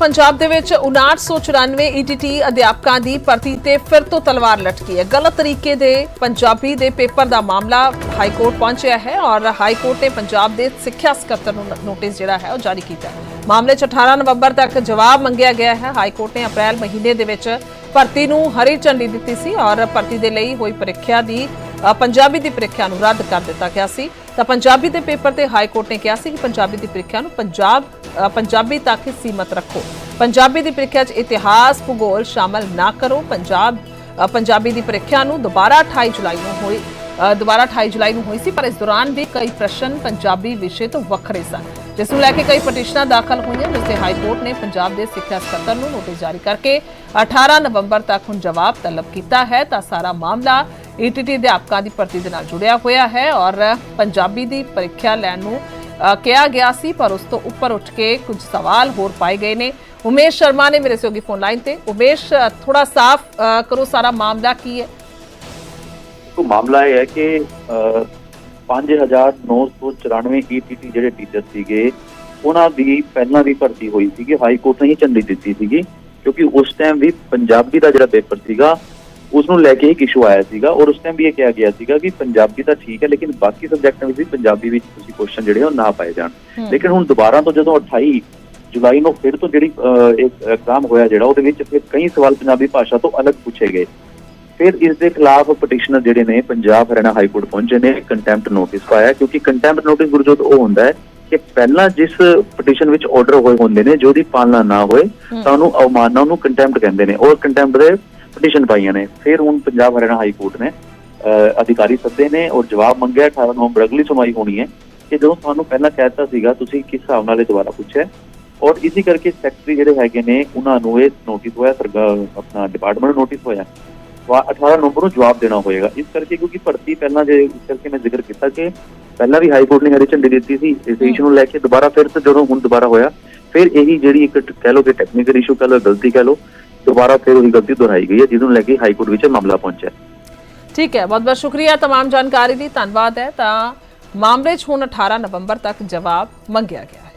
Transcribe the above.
ਪੰਜਾਬ ਦੇ ਵਿੱਚ 5994 ਈਟੀਟੀ ਅਧਿਆਪਕਾਂ ਦੀ ਭਰਤੀ ਤੇ ਫਿਰ ਤੋਂ ਤਲਵਾਰ ਲਟਕੀ ਹੈ। ਗਲਤ ਤਰੀਕੇ ਦੇ ਪੰਜਾਬੀ ਦੇ ਪੇਪਰ ਦਾ ਮਾਮਲਾ ਹਾਈ ਕੋਰਟ ਪਹੁੰਚਿਆ ਹੈ ਔਰ ਹਾਈ ਕੋਰਟ ਨੇ ਪੰਜਾਬ ਦੇ ਸਿੱਖਿਆ ਸਕੱਤਰ ਨੂੰ ਨੋਟਿਸ ਜਿਹੜਾ ਹੈ ਉਹ ਜਾਰੀ ਕੀਤਾ ਮਾਮਲੇ 'ਚ 18 ਨਵੰਬਰ ਤੱਕ ਜਵਾਬ ਮੰਗਿਆ ਗਿਆ ਹੈ। ਹਾਈ ਕੋਰਟ ਨੇ ਅਪ੍ਰੈਲ ਮਹੀਨੇ ਦੇ ਵਿੱਚ ਭਰਤੀ ਨੂੰ ਹਰੀ ਝੰਡੀ ਦਿੱਤੀ ਸੀ ਔਰ ਭਰਤੀ ਦੇ ਲਈ ਹੋਈ ਪ੍ਰੀਖਿਆ ਦੀ ਪੰਜਾਬੀ ਦੀ ਪ੍ਰੀਖਿਆ ਨੂੰ ਰੱਦ ਕਰ ਦਿੱਤਾ ਗਿਆ ਸੀ। ਤਾਂ ਪੰਜਾਬੀ ਦੇ ਪੇਪਰ ਤੇ ਹਾਈ ਕੋਰਟ ਨੇ ਕਿਹਾ ਸੀ ਕਿ ਪੰਜਾਬੀ ਦੀ ਪ੍ਰੀਖਿਆ ਨੂੰ ਪੰਜਾਬ ਪੰਜਾਬੀ ਤੱਕ ਹੀ ਸੀਮਤ ਰੱਖੋ। ਪੰਜਾਬੀ ਦੀ ਪ੍ਰੀਖਿਆ 'ਚ ਇਤਿਹਾਸ, ਭੂਗੋਲ ਸ਼ਾਮਲ ਨਾ ਕਰੋ। ਪੰਜਾਬ ਪੰਜਾਬੀ ਦੀ ਪ੍ਰੀਖਿਆ ਨੂੰ ਦੁਬਾਰਾ 28 ਜੁਲਾਈ ਨੂੰ ਹੋਈ ਦੁਬਾਰਾ 28 ਜੁਲਾਈ ਨੂੰ ਹੋਈ ਸੀ, ਪਰ ਇਸ ਦੌਰਾਨ ਵੀ ਕਈ ਪ੍ਰਸ਼ਨ ਪੰਜਾਬੀ ਵਿਸ਼ੇ ਤੋਂ ਵੱਖਰੇ ਸਨ। ਜਿਸ ਨੂੰ ਲੈ ਕੇ ਕਈ ਪਟੀਸ਼ਨਾਂ ਦਾਖਲ ਹੋਈਆਂ, ਜਿਸ ਤੇ ਹਾਈ ਕੋਰਟ ਨੇ ਪੰਜਾਬ ਦੇ ਸਿੱਖਿਆ ਸਕੱਤਰ ਨੂੰ ਨੋਟਿਸ ਜਾਰੀ ਕਰਕੇ 18 ਨਵੰਬਰ ਤੱਕ ਹੁਣ ਜਵਾਬ ਤਲਬ ਕੀਤਾ ਹੈ। ਤਾਂ ਸਾਰਾ ਮਾਮਲਾ ਈਟੀਟੀ ਅਧਿਆਪਕਾਂ ਦੀ ਭਰਤੀ ਦੇ ਨਾਲ ਜੁੜਿਆ ਹੋਇਆ ਹੈ ਔਰ ਪੰਜਾਬੀ ਦੀ ਪ੍ਰੀਖਿਆ ਲੈਣ ਨੂੰ ਕਿਹਾ ਗਿਆ ਸੀ ਪਰ ਉਸ ਤੋਂ ਉੱਪਰ ਉੱਠ ਕੇ ਕੁਝ ਸਵਾਲ ਹੋਰ ਪਾਏ ਗਏ ਨੇ। ਉਮੇਸ਼ ਸ਼ਰਮਾ ਨੇ ਮੇਰੇ ਸਹਿਯੋਗੀ ਫੋਨ ਲਾਈਨ ਤੇ। ਉਮੇਸ਼ ਥੋੜਾ ਸਾਫ਼ ਕਰੋ ਸਾਰਾ ਮਾਮਲਾ ਕੀ ਹੈ? ਤੋਂ ਮਾਮਲਾ ਇਹ ਹੈ ਕਿ ਅਹ, 5994 ਈਟੀਟੀ ਜਿਹੜੇ ਟੀਚਰ ਸੀਗੇ ਉਹਨਾਂ ਦੀ ਪਹਿਲਾਂ ਦੀ ਭਰਤੀ ਹੋਈ ਸੀਗੀ ਹਾਈ ਕੋਰਟ ਨੇ ਹੀ ਝੰਡੀ ਦਿੱਤੀ ਸੀਗੀ ਕਿਉਂਕਿ ਉਸ ਟਾਈਮ ਵੀ ਪੰਜਾਬੀ ਦਾ ਜਿਹੜਾ ਪੇਪਰ ਸੀਗਾ ਉਸ ਨੂੰ ਲੈ ਕੇ ਇੱਕ ਇਸ਼ੂ ਆਇਆ ਸੀਗਾ ਔਰ ਉਸ ਟਾਈਮ ਵੀ ਇਹ ਕਿਹਾ ਗਿਆ ਸੀਗਾ ਕਿ ਪੰਜਾਬੀ ਤਾਂ ਠੀਕ ਹੈ ਲੇਕਿਨ ਬਾਕੀ ਸਬਜੈਕਟਾਂ ਵਿੱਚ ਵੀ ਪੰਜਾਬੀ ਵਿੱਚ ਤੁਸੀਂ ਕੁਐਸਚਨ ਜਿਹੜੇ ਉਹ ਨਾ ਪਾਏ ਜਾਣ। ਲੇਕਿਨ ਹੁਣ ਦੁਬਾਰਾ ਤੋਂ ਜਦੋਂ 28 ਜੁਲਾਈ ਨੂੰ ਫਿਰ ਤੋਂ ਜਿਹੜੀ ਇੱਕ ਐਗਜ਼ਾਮ ਹੋਇਆ ਜਿਹੜਾ ਉਹਦੇ ਵਿੱਚ ਫਿਰ ਕਈ ਸਵਾਲ ਪੰਜਾਬੀ ਭਾਸ਼ਾ ਤੋਂ ਅਲੱਗ ਪੁੱਛੇ ਗਏ ਫਿਰ ਇਸ ਦੇ ਖਿਲਾਫ ਪਟੀਸ਼ਨਰ ਜਿਹੜੇ ਨੇ ਪੰਜਾਬ ਹਰਿਆਣਾ ਹਾਈ ਕੋਰਟ ਪਹੁੰਚੇ ਨੇ ਕੰਟੈਂਪਟ ਨੋਟਿਸ ਪਾਇਆ ਕਿਉਂਕਿ ਕੰਟੈਂਪਟ ਨੋਟਿਸ ਗੁਰਜੋਤ ਉਹ ਹੁੰਦਾ ਹੈ ਕਿ ਪਹਿਲਾਂ ਜਿਸ ਪਟੀਸ਼ਨ ਵਿੱਚ ਆਰਡਰ ਹੋਏ ਹੁੰਦੇ ਨੇ ਜੋ ਦੀ ਪਾਲਣਾ ਨਾ ਹੋਏ। ਤਾਂ ਉਹਨੂੰ ਅਵਮਾਨਨਾ ਨੂੰ ਕੰਟੈਂਪਟ ਕਹਿੰਦੇ ਨੇ ਔਰ ਕੰਟੈਂਪਟ ਦੇ ਪਟੀਸ਼ਨ ਪਾਈਆਂ ਨੇ। ਫਿਰ ਹੁਣ ਪੰਜਾਬ ਹਰਿਆਣਾ ਹਾਈ ਕੋਰਟ ਨੇ ਅਧਿਕਾਰੀ ਸੱਦੇ ਨੇ ਔਰ ਜਵਾਬ ਮੰਗਿਆ 18 ਨਵੰਬਰ ਅਗਲੀ ਸੁਣਵਾਈ ਹੋਣੀ ਹੈ ਕਿ ਜਦੋਂ ਤੁਹਾਨੂੰ ਪਹਿਲਾਂ ਕਹਿਤਾ ਸੀਗਾ ਤੁਸੀਂ ਕਿਸ ਹਿਸਾਬ ਨਾਲ ਇਹ ਦੁਬਾਰਾ ਪੁੱਛਿਆ ਔਰ ਇਸੇ ਕਰਕੇ ਸੈਕਟਰੀ ਜਿਹੜੇ ਹੈਗੇ ਨੇ ਉਹਨਾਂ ਨੂੰ ਇਹ ਨੋਟਿਸ ਹੋਇਆ ਸਰਕਾਰ ਆਪਣਾ ਡਿਪਾਰਟਮੈਂਟ ਨੂੰ ਨੋਟਿਸ ਹੋਇਆ। ਵਾ 18 ਨਵੰਬਰ ਨੂੰ ਜਵਾਬ ਦੇਣਾ ਹੋਏਗਾ। ਇਸ ਕਰਕੇ ਕਿਉਂਕਿ ਭਰਤੀ ਪਹਿਲਾਂ ਜੇ ਇਸ ਕਰਕੇ ਮੈਂ ਜ਼ਿਕਰ ਕੀਤਾ ਕਿ ਪਹਿਲਾਂ ਵੀ ਹਾਈ ਕੋਰਟ ਨੇ ਹਰੀ ਝੰਡੀ ਦਿੱਤੀ ਸੀ ਇਸ ਇਸ਼ੂ ਨੂੰ ਲੈ ਕੇ ਦੁਬਾਰਾ ਫਿਰ ਤੋਂ ਜਦੋਂ ਹੁਣ ਦੁਬਾਰਾ ਹੋਇਆ ਫਿਰ ਇਹੀ ਜਿਹੜੀ ਇੱਕ ਕਹਿ ਲਓ ਕਿ ਟੈਕਨੀਕਲ ਇਸ਼ੂ ਕਹਿ ਲਓ ਗਲਤੀ ਕਹਿ ਲਓ ਦੁਬਾਰਾ ਫਿਰ ਉਹੀ ਗਲਤੀ ਦੁਹਰਾਈ ਗਈ ਹੈ ਜਿਸ ਨੂੰ ਲੈ ਕੇ ਹਾਈ ਕੋਰਟ ਵਿੱਚ ਇਹ ਮਾਮਲਾ ਪਹੁੰਚਿਆ ਠੀਕ ਹੈ ਬਹੁਤ ਬਹੁਤ ਸ਼ੁਕਰੀਆ तमाम ਜਾਣਕਾਰੀ ਲਈ ਧੰਨਵਾਦ ਹੈ ਤਾਂ ਮਾਮਲੇ 'ਚ ਹੁਣ 18 ਨਵੰਬਰ ਤੱਕ ਜਵਾਬ ਮੰਗਿਆ ਗਿਆ ਹੈ